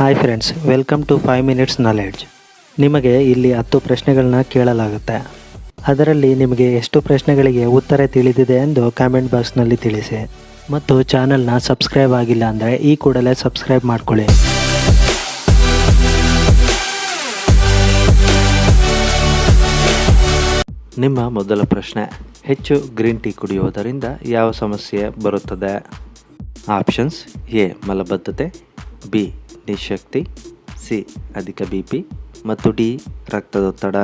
Hi friends welcome to five minutes knowledge ನಿಮಗೆ ಇಲ್ಲಿ ಹತ್ತು ಪ್ರಶ್ನೆಗಳನ್ನ ಕೇಳಲಾಗುತ್ತೆ. ಅದರಲ್ಲಿ ನಿಮಗೆ ಎಷ್ಟು ಪ್ರಶ್ನೆಗಳಿಗೆ ಉತ್ತರ ತಿಳಿದಿದೆ ಎಂದು ಕಾಮೆಂಟ್ ಬಾಕ್ಸ್ನಲ್ಲಿ ತಿಳಿಸಿ. ಮತ್ತು ಚಾನಲ್ನ ಸಬ್ಸ್ಕ್ರೈಬ್ ಆಗಿಲ್ಲ ಅಂದರೆ ಈ ಕೂಡಲೇ ಸಬ್ಸ್ಕ್ರೈಬ್ ಮಾಡಿಕೊಳ್ಳಿ. ನಿಮ್ಮ ಮೊದಲ ಪ್ರಶ್ನೆ, ಹೆಚ್ಚು ಗ್ರೀನ್ ಟೀ ಕುಡಿಯುವುದರಿಂದ ಯಾವ ಸಮಸ್ಯೆ ಬರುತ್ತದೆ? ಆಪ್ಷನ್ಸ್ ಎ ಮಲಬದ್ಧತೆ ಬಿ ನಿಶಕ್ತಿ ಸಿ ಅಧಿಕ ಬಿ ಪಿ ಮತ್ತು ಡಿ ರಕ್ತದೊತ್ತಡ.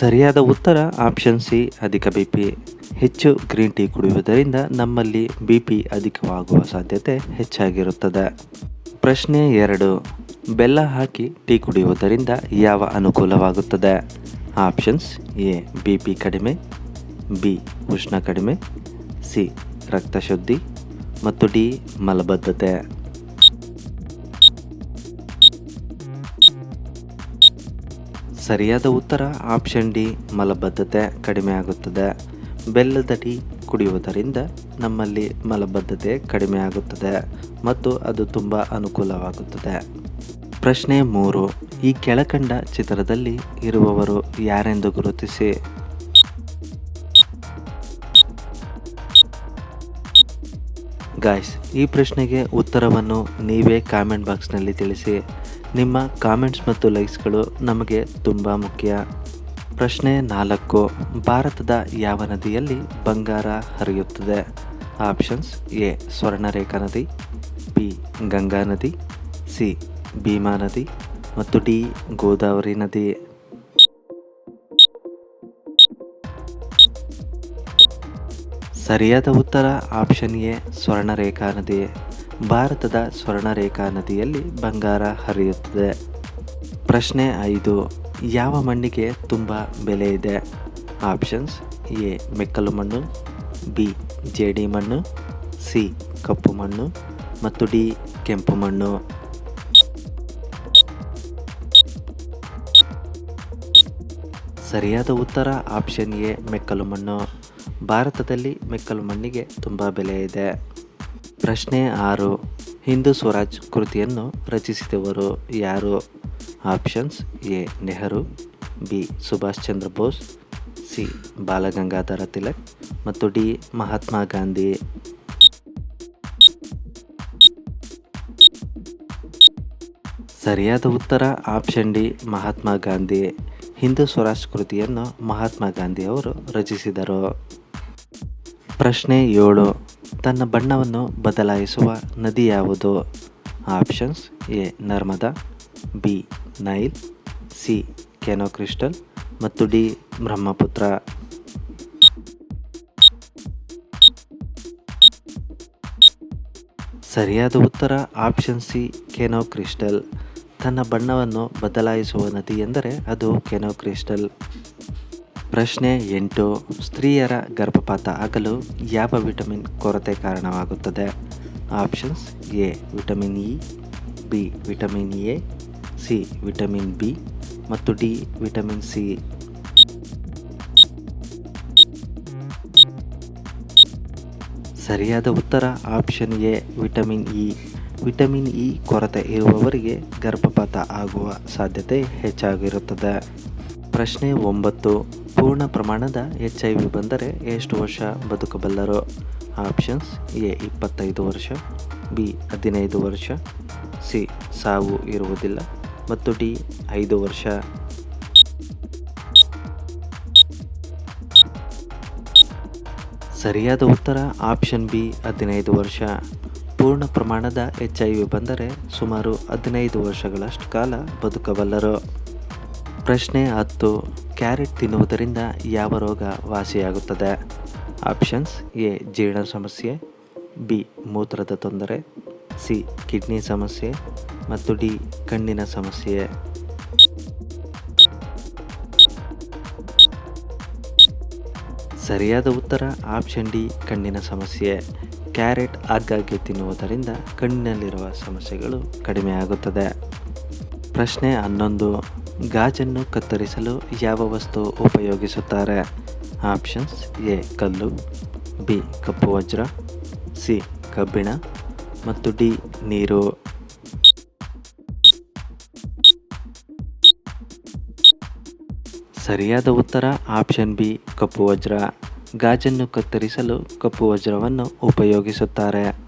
ಸರಿಯಾದ ಉತ್ತರ ಆಪ್ಷನ್ ಸಿ ಅಧಿಕ ಬಿ ಪಿ. ಹೆಚ್ಚು ಗ್ರೀನ್ ಟೀ ಕುಡಿಯುವುದರಿಂದ ನಮ್ಮಲ್ಲಿ ಬಿ ಪಿ ಅಧಿಕವಾಗುವ ಸಾಧ್ಯತೆ ಹೆಚ್ಚಾಗಿರುತ್ತದೆ. ಪ್ರಶ್ನೆ ಎರಡು, ಬೆಲ್ಲ ಹಾಕಿ ಟೀ ಕುಡಿಯುವುದರಿಂದ ಯಾವ ಅನುಕೂಲವಾಗುತ್ತದೆ? ಆಪ್ಷನ್ಸ್ ಎ, ಬಿ ಪಿ ಕಡಿಮೆ, ಬಿ ಉಷ್ಣ ಕಡಿಮೆ, ಸಿ ರಕ್ತ ಶುದ್ಧಿ ಮತ್ತು ಡಿ ಮಲಬದ್ಧತೆ. ಸರಿಯಾದ ಉತ್ತರ ಆಪ್ಷನ್ ಡಿ ಮಲಬದ್ಧತೆ ಕಡಿಮೆ ಆಗುತ್ತದೆ. ಬೆಲ್ಲದ ಟೀ ಕುಡಿಯುವುದರಿಂದ ನಮ್ಮಲ್ಲಿ ಮಲಬದ್ಧತೆ ಕಡಿಮೆ ಆಗುತ್ತದೆ ಮತ್ತು ಅದು ತುಂಬ ಅನುಕೂಲವಾಗುತ್ತದೆ. ಪ್ರಶ್ನೆ ಮೂರು, ಈ ಕೆಳಕಂಡ ಚಿತ್ರದಲ್ಲಿ ಇರುವವರು ಯಾರೆಂದು ಗುರುತಿಸಿ. ಗಾಯ್ಸ್ ಈ ಪ್ರಶ್ನೆಗೆ ಉತ್ತರವನ್ನು ನೀವೇ ಕಾಮೆಂಟ್ ಬಾಕ್ಸ್ನಲ್ಲಿ ತಿಳಿಸಿ. ನಿಮ್ಮ ಕಾಮೆಂಟ್ಸ್ ಮತ್ತು ಲೈಕ್ಸ್ಗಳು ನಮಗೆ ತುಂಬ ಮುಖ್ಯ. ಪ್ರಶ್ನೆ ನಾಲ್ಕು, ಭಾರತದ ಯಾವ ನದಿಯಲ್ಲಿ ಬಂಗಾರ ಹರಿಯುತ್ತದೆ? ಆಪ್ಷನ್ಸ್ ಎ, ಸ್ವರ್ಣರೇಖಾ ನದಿ, ಬಿ, ಗಂಗಾ ನದಿ, ಸಿ, ಭೀಮಾ ನದಿ ಮತ್ತು ಡಿ, ಗೋದಾವರಿ ನದಿ. ಸರಿಯಾದ ಉತ್ತರ ಆಪ್ಷನ್ ಎ, ಸ್ವರ್ಣರೇಖಾ ನದಿ. ಭಾರತದ ಸ್ವರ್ಣರೇಖಾ ನದಿಯಲ್ಲಿ ಬಂಗಾರ ಹರಿಯುತ್ತದೆ. ಪ್ರಶ್ನೆ ಐದು, ಯಾವ ಮಣ್ಣಿಗೆ ತುಂಬ ಬೆಲೆ ಇದೆ? ಆಪ್ಷನ್ಸ್ ಎ, ಮೆಕ್ಕಲು ಮಣ್ಣು, ಬಿ, ಜೇಡಿ ಮಣ್ಣು, ಸಿ, ಕಪ್ಪು ಮಣ್ಣು ಮತ್ತು ಡಿ, ಕೆಂಪು ಮಣ್ಣು. ಸರಿಯಾದ ಉತ್ತರ ಆಪ್ಷನ್ ಎ, ಮೆಕ್ಕಲು ಮಣ್ಣು. ಭಾರತದಲ್ಲಿ ಮೆಕ್ಕಲು ಮಣ್ಣಿಗೆ ತುಂಬ ಬೆಲೆ ಇದೆ. ಪ್ರಶ್ನೆ ಆರು, ಹಿಂದೂ ಸ್ವರಾಜ್ ಕೃತಿಯನ್ನು ರಚಿಸಿದವರು ಯಾರು? Options A, Nehru, B, Subhash Chandra Bose, C, Balagangadhara Tilak ಮತ್ತು ಡಿ, ಮಹಾತ್ಮ ಗಾಂಧಿ. ಸರಿಯಾದ ಉತ್ತರ ಆಪ್ಷನ್ ಡಿ, ಮಹಾತ್ಮ ಗಾಂಧಿ. ಹಿಂದೂ ಸ್ವರಾಜ್ ಕೃತಿಯನ್ನು ಮಹಾತ್ಮ ಗಾಂಧಿ ಅವರು ರಚಿಸಿದರು. ಪ್ರಶ್ನೆ ಏಳು, ತನ್ನ ಬಣ್ಣವನ್ನು ಬದಲಾಯಿಸುವ ನದಿ ಯಾವುದು? Options A, Narmada, B, Nile, C Cano Cristales ಮತ್ತು ಡಿ, ಬ್ರಹ್ಮಪುತ್ರ. ಸರಿಯಾದ ಉತ್ತರ ಆಪ್ಷನ್ ಸಿ ಕೆನೋ ಕ್ರಿಸ್ಟಲ್. ತನ್ನ ಬಣ್ಣವನ್ನು ಬದಲಾಯಿಸುವ ನದಿ ಎಂದರೆ ಅದು ಕೆನೋ ಕ್ರಿಸ್ಟಲ್. ಪ್ರಶ್ನೆ ಎಂಟು, ಸ್ತ್ರೀಯರ ಗರ್ಭಪಾತ ಆಗಲು ಯಾವ ವಿಟಮಿನ್ ಕೊರತೆ ಕಾರಣವಾಗುತ್ತದೆ? Options A, vitamin E, B, vitamin A, C, vitamin B ಮತ್ತು ಡಿ, ವಿಟಮಿನ್ ಸಿ. ಸರಿಯಾದ ಉತ್ತರ option A, vitamin E. Vitamin E ಕೊರತೆ ಇರುವವರಿಗೆ ಗರ್ಭಪಾತ ಆಗುವ ಸಾಧ್ಯತೆ ಹೆಚ್ಚಾಗಿರುತ್ತದೆ. ಪ್ರಶ್ನೆ ಒಂಬತ್ತು, ಪೂರ್ಣ ಪ್ರಮಾಣದ ಎಚ್ ಐ ವಿ ಬಂದರೆ ಎಷ್ಟು ವರ್ಷ ಬದುಕಬಲ್ಲರು? ಆಪ್ಷನ್ಸ್ ಎ, ಇಪ್ಪತ್ತೈದು ವರ್ಷ, ಬಿ, ಹದಿನೈದು ವರ್ಷ, ಸಿ, ಸಾವು ಇರುವುದಿಲ್ಲ ಮತ್ತು ಡಿ, ಐದು ವರ್ಷ. ಸರಿಯಾದ ಉತ್ತರ ಆಪ್ಷನ್ ಬಿ, ಹದಿನೈದು ವರ್ಷ. ಪೂರ್ಣ ಪ್ರಮಾಣದ ಎಚ್ ಐ ವಿ ಬಂದರೆ ಸುಮಾರು ಹದಿನೈದು ವರ್ಷಗಳಷ್ಟು ಕಾಲ ಬದುಕಬಲ್ಲರು. ಪ್ರಶ್ನೆ ಹತ್ತು, ಕ್ಯಾರೆಟ್ ತಿನ್ನುವುದರಿಂದ ಯಾವ ರೋಗ ವಾಸಿಯಾಗುತ್ತದೆ? ಆಪ್ಷನ್ಸ್ ಎ, ಜೀರ್ಣ ಸಮಸ್ಯೆ, ಬಿ, ಮೂತ್ರದ ತೊಂದರೆ, ಸಿ, ಕಿಡ್ನಿ ಸಮಸ್ಯೆ, ಮತ್ತು ಡಿ, ಕಣ್ಣಿನ ಸಮಸ್ಯೆ. ಸರಿಯಾದ ಉತ್ತರ ಆಪ್ಷನ್ ಡಿ, ಕಣ್ಣಿನ ಸಮಸ್ಯೆ. ಕ್ಯಾರೆಟ್ ಆಗಾಗ್ಗೆ ತಿನ್ನುವುದರಿಂದ ಕಣ್ಣಿನಲ್ಲಿರುವ ಸಮಸ್ಯೆಗಳು ಕಡಿಮೆಯಾಗುತ್ತದೆ ಪ್ರಶ್ನೆ ಹನ್ನೊಂದು. ಗಾಜನ್ನು ಕತ್ತರಿಸಲು ಯಾವ ವಸ್ತು ಉಪಯೋಗಿಸುತ್ತಾರೆ? ಆಪ್ಷನ್ಸ್ ಎ, ಕಲ್ಲು, ಬಿ, ಕಪ್ಪು ವಜ್ರ, ಸಿ, ಕಬ್ಬಿಣ ಮತ್ತು ಡಿ, ನೀರು. ಸರಿಯಾದ ಉತ್ತರ ಆಪ್ಷನ್ ಬಿ, ಕಪ್ಪು ವಜ್ರ. ಗಾಜನ್ನು ಕತ್ತರಿಸಲು ಕಪ್ಪು ವಜ್ರವನ್ನು ಉಪಯೋಗಿಸುತ್ತಾರೆ.